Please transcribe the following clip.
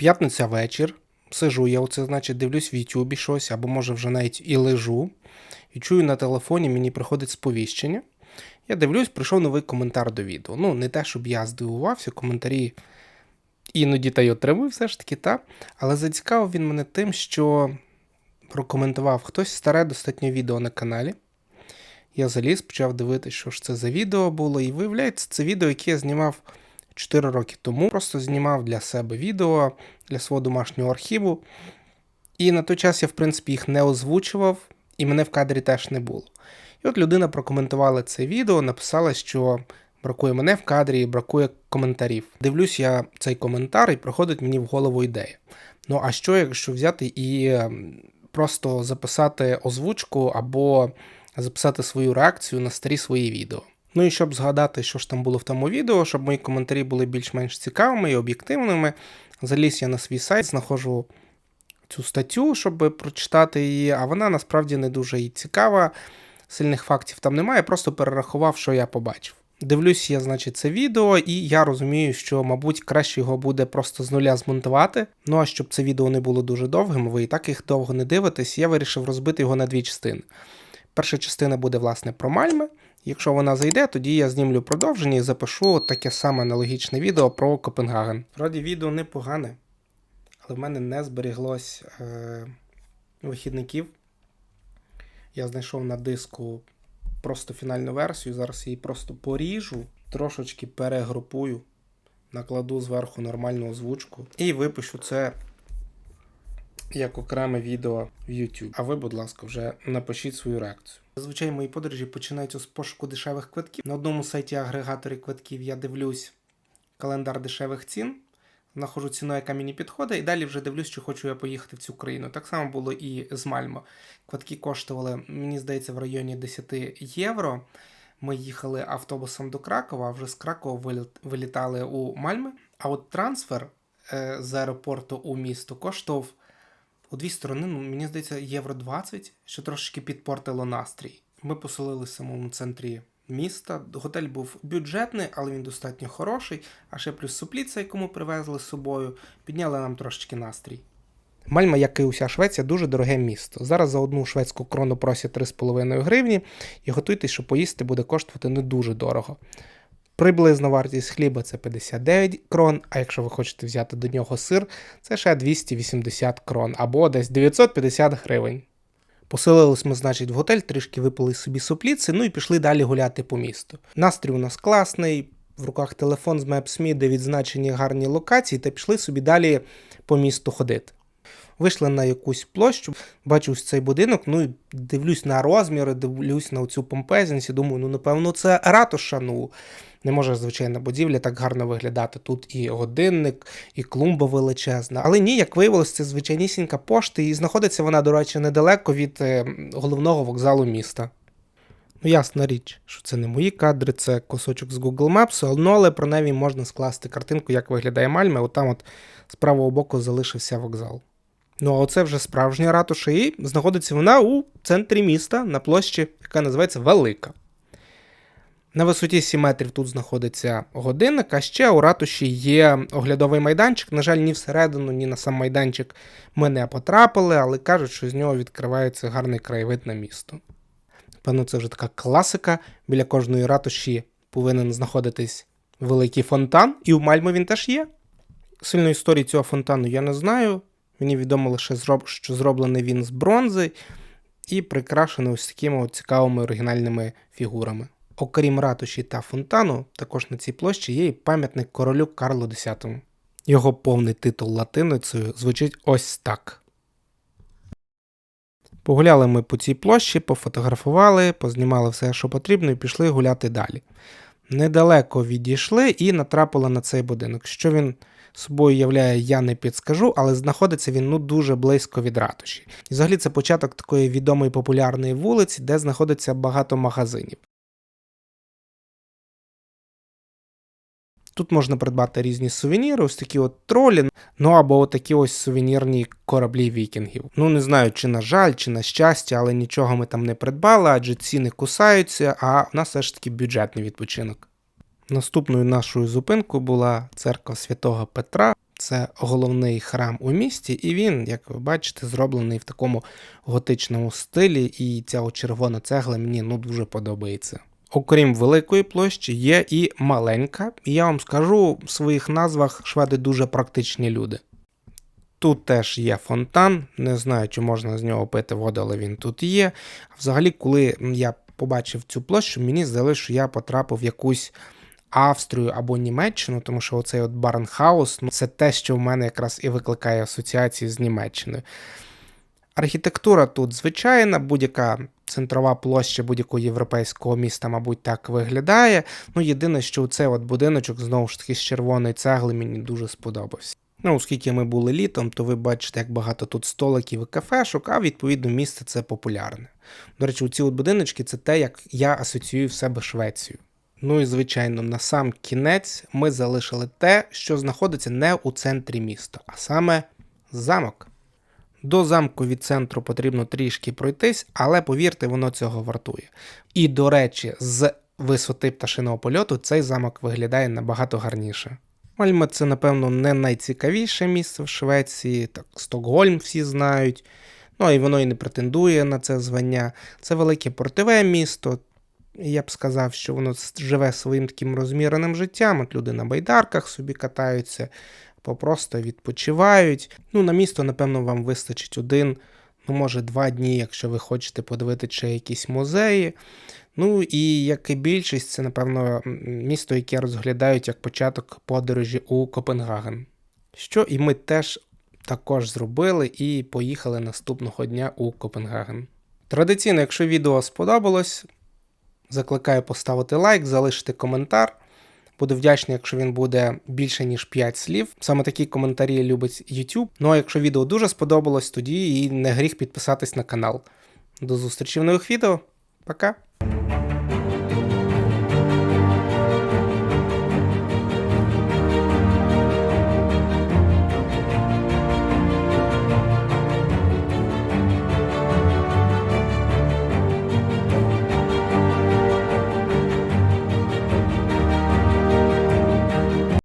П'ятниця вечір. Сижу я оце, значить, дивлюсь в Ютубі щось, або може вже навіть і лежу. І чую на телефоні, мені приходить сповіщення. Я дивлюсь, прийшов новий коментар до відео. Ну, не те, щоб я здивувався, коментарі іноді та й отримую все ж таки, та. Але зацікавив він мене тим, що прокоментував хтось старе достатньо відео на каналі. Я заліз, почав дивитися, що ж це за відео було, і виявляється, це відео, яке я знімав 4 роки тому. Просто знімав для себе відео для свого домашнього архіву. І на той час я, в принципі, їх не озвучував, і мене в кадрі теж не було. І от людина прокоментувала це відео, написала, що бракує мене в кадрі, бракує коментарів. Дивлюсь я цей коментар, і приходить мені в голову ідея. Ну а що, якщо взяти і ем, просто записати озвучку або записати свою реакцію на старі свої відео? Ну і щоб згадати, що ж там було в тому відео, щоб мої коментарі були більш-менш цікавими і об'єктивними, заліз я на свій сайт, знаходжу цю статтю, щоб прочитати її, а вона насправді не дуже і цікава. Сильних фактів там немає, просто перерахував, що я побачив. Дивлюсь я, значить, це відео, і я розумію, що, мабуть, краще його буде просто з нуля змонтувати. Ну а щоб це відео не було дуже довгим, ви і так їх довго не дивитесь, я вирішив розбити його на дві частини. Перша частина буде, власне, про Мальми. Якщо вона зайде, тоді я знімлю продовження і запишу таке саме аналогічне відео про Копенгаген. Вроді відео непогане, але в мене не зберіглось е- вихідників. Я знайшов на диску просто фінальну версію. Зараз її просто поріжу, трошечки перегрупую, накладу зверху нормальну озвучку і випишу це як окреме відео в YouTube. А ви, будь ласка, вже напишіть свою реакцію. Зазвичай мої подорожі починаються з пошуку дешевих квитків. На одному сайті агрегаторі квитків я дивлюсь календар дешевих цін, знаходжу ціну, яка мені підходить, і далі вже дивлюсь, чи хочу я поїхати в цю країну. Так само було і з Мальмо. Квитки коштували, мені здається, в районі 10 євро. Ми їхали автобусом до Кракова, а вже з Кракова вилітали у Мальми. А от трансфер е, з аеропорту у місто коштував у дві сторони, ну, мені здається, євро 20, що трошечки підпортило настрій. Ми поселили в самому центрі міста. Готель був бюджетний, але він достатньо хороший. А ще плюс супліця, яку ми привезли з собою, підняли нам трошечки настрій. Мальма, як і уся Швеція, дуже дороге місто. Зараз за одну шведську крону просять 3,5 гривні, і готуйтесь, що поїсти буде коштувати не дуже дорого. Приблизна вартість хліба це 59 крон, а якщо ви хочете взяти до нього сир, це ще 280 крон або десь 950 гривень. Поселились ми, значить, в готель, трішки випили собі супліці, ну і пішли далі гуляти по місту. Настрій у нас класний, в руках телефон з Maps.me, де відзначені гарні локації, та пішли собі далі по місту ходити. Вийшли на якусь площу, бачу ось цей будинок, ну і дивлюсь на розміри, дивлюсь на цю помпезність і думаю, ну напевно, це ратуша. Ну не може звичайна будівля так гарно виглядати. Тут і годинник, і клумба величезна. Але ні, як виявилось, це звичайнісінька пошта, і знаходиться вона, до речі, недалеко від е, головного вокзалу міста. Ну, ясна річ, що це не мої кадри, це кусочок з Google Maps, ну, але про неї можна скласти картинку, як виглядає Мальме. От там от з правого боку залишився вокзал. Ну, а оце вже справжня ратуша, і знаходиться вона у центрі міста на площі, яка називається Велика. На висоті 7 метрів тут знаходиться годинник, а ще у ратуші є оглядовий майданчик. На жаль, ні всередину, ні на сам майданчик ми не потрапили, але кажуть, що з нього відкривається гарний краєвид на місто. Певно, це вже така класика. Біля кожної ратуші повинен знаходитись великий фонтан, і у Мальмі він теж є. Сильної історії цього фонтану я не знаю. Мені відомо лише, що зроблений він з бронзи і прикрашений ось такими от цікавими оригінальними фігурами. Окрім ратуші та фонтану, також на цій площі є і пам'ятник королю Карлу X. Його повний титул латиницею звучить ось так. Погуляли ми по цій площі, пофотографували, познімали все, що потрібно, і пішли гуляти далі. Недалеко відійшли і натрапили на цей будинок. Що він собою являє, я не підскажу, але знаходиться він ну дуже близько від ратуші. І взагалі це початок такої відомої популярної вулиці, де знаходиться багато магазинів. Тут можна придбати різні сувеніри, ось такі от тролі, ну або такі ось сувенірні кораблі вікінгів. Ну не знаю, чи на жаль, чи на щастя, але нічого ми там не придбали, адже ціни кусаються, а в нас все ж таки бюджетний відпочинок. Наступною нашою зупинкою була церква святого Петра. Це головний храм у місті, і він, як ви бачите, зроблений в такому готичному стилі, і ця червона цегла мені ну дуже подобається. Окрім великої площі, є і маленька, і я вам скажу в своїх назвах шведи дуже практичні люди. Тут теж є фонтан, не знаю, чи можна з нього пити воду, але він тут є. Взагалі, коли я побачив цю площу, мені здалося, що я потрапив в якусь Австрію або Німеччину, тому що оцей от Барнхаус ну, це те, що в мене якраз і викликає асоціації з Німеччиною. Архітектура тут звичайна, будь-яка центрова площа будь-якого європейського міста, мабуть, так виглядає. Ну, єдине, що цей от будиночок, знову ж таки, з червоної цегли мені дуже сподобався. Ну, оскільки ми були літом, то ви бачите, як багато тут столиків і кафешок, а відповідно місце це популярне. До речі, ці от будиночки це те, як я асоціюю в себе Швецію. Ну і звичайно, на сам кінець ми залишили те, що знаходиться не у центрі міста, а саме замок. До замку від центру потрібно трішки пройтись, але повірте, воно цього вартує. І, до речі, з висоти пташиного польоту цей замок виглядає набагато гарніше. Мальме це, напевно, не найцікавіше місце в Швеції, так Стокгольм всі знають. Ну і воно і не претендує на це звання. Це велике портове місто. Я б сказав, що воно живе своїм таким розміреним життям. От люди на байдарках собі катаються, попросто відпочивають. Ну, на місто, напевно, вам вистачить один, ну, може, два дні, якщо ви хочете подивитися ще якісь музеї. Ну і як і більшість, це, напевно, місто, яке розглядають як початок подорожі у Копенгаген. Що і ми теж також зробили і поїхали наступного дня у Копенгаген. Традиційно, якщо відео сподобалось, закликаю поставити лайк, залишити коментар. Буду вдячний, якщо він буде більше, ніж 5 слів. Саме такі коментарі любить YouTube. Ну а якщо відео дуже сподобалось, тоді і не гріх підписатись на канал. До зустрічі в нових відео. Пока!